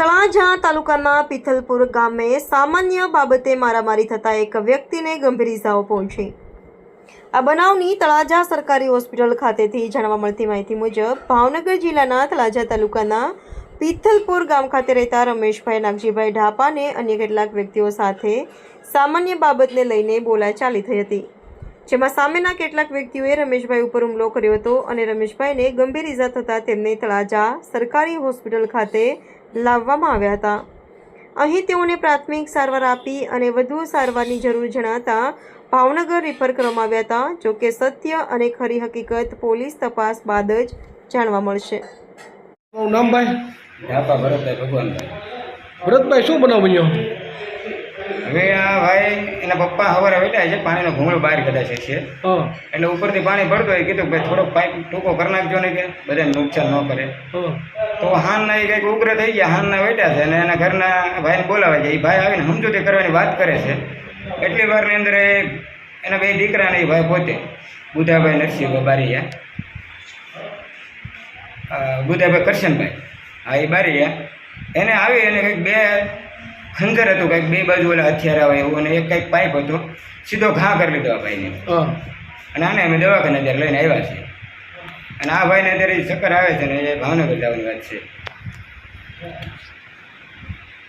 તળાજા તાલુકાના પિથલપુર ગામે સામાન્ય બાબતે મારામારી થતા એક વ્યક્તિને ગંભીર ઇજાઓ પહોંચી. આ બનાવની તળાજા સરકારી હોસ્પિટલ ખાતેથી જાણવા મળતી માહિતી મુજબ, ભાવનગર જિલ્લાના તળાજા તાલુકાના પિથલપુર ગામ ખાતે રહેતા રમેશભાઈ નાગજીભાઈ ઢાપાને અન્ય કેટલાક વ્યક્તિઓ સાથે સામાન્ય બાબતને લઈને બોલાચાલી થઈ હતી. જેમાં સામેના કેટલાક વ્યક્તિઓએ રમેશભાઈ ઉપર હુમલો કર્યો હતો અને રમેશભાઈને ગંભીર ઇજા થતાં તેમને તળાજા સરકારી હોસ્પિટલ ખાતે લાવવામાં આવ્યા હતા. અહીં તેઓને પ્રાથમિક સારવાર આપી અને વધુ સારવારની જરૂર જણાતા ભાવનગર રિફર કરવામાં આવ્યા હતા જોકે સત્ય અને ખરી હકીકત પોલીસ તપાસ બાદ જ જાણવા મળશે. નામ ભાઈ? ભરતભાઈ ભગવાનભાઈ. ભરતભાઈ શું બનાવ બન્યો? હવે આ ભાઈ એના પપ્પા હવારે બેઠા છે પાણીનો ઘૂમડો બહાર કદાચ છે એટલે ઉપરથી પાણી ભરતો હોય કીધું કે ભાઈ થોડોક પાઇપ ટૂંકો કરી નાખજો ને કે બધાને નુકસાન ન કરે. તો હાનના એ કંઈક ઉગ્ર થઈ ગયા હાનના બેઠા છે અને એના ઘરના ભાઈને બોલાવે છે. એ ભાઈ આવીને સમજૂતી કરવાની વાત કરે છે. એટલી વારની અંદર એ એના બે દીકરા ને એ ભાઈ પોતે બુધાભાઈ નરસિંહભાઈ બારીયા બુધાભાઈ કરશનભાઈ હા એ બારીયા. એને આવી અને કંઈક બે ખંજર હતું કંઈક બે બાજુ ઓલા હથિયાર આવે એવું અને એક કંઈક પાઇપ હતો સીધો ઘા કરી લીધો આ ભાઈને. અને આને અમે દવાખાને અત્યારે લઈને આવ્યા છીએ. અને આ ભાઈને અત્યારે ચક્કર આવે છે ને એ ભાવનગર જવાની વાત છે.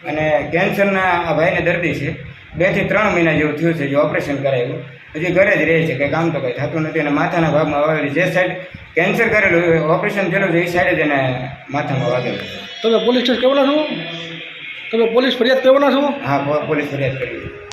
અને કેન્સરના આ ભાઈને દર્દી છે. બેથી ત્રણ મહિના જેવું થયું છે જે ઓપરેશન કરાયું. હજી ઘરે જ રહે છે કે કામ તો કંઈ થતું નથી અને માથાના ભાગમાં વાવેલી જે સાઈડ કેન્સર કરેલું ઓપરેશન થયેલું છે એ સાઈડે જ એને માથામાં વાગેલું તમે પોલીસ સ્ટેશન કહેવાના છો તમે પોલીસ ફરિયાદ કહેવાના છો? હા પોલીસ ફરિયાદ કરી.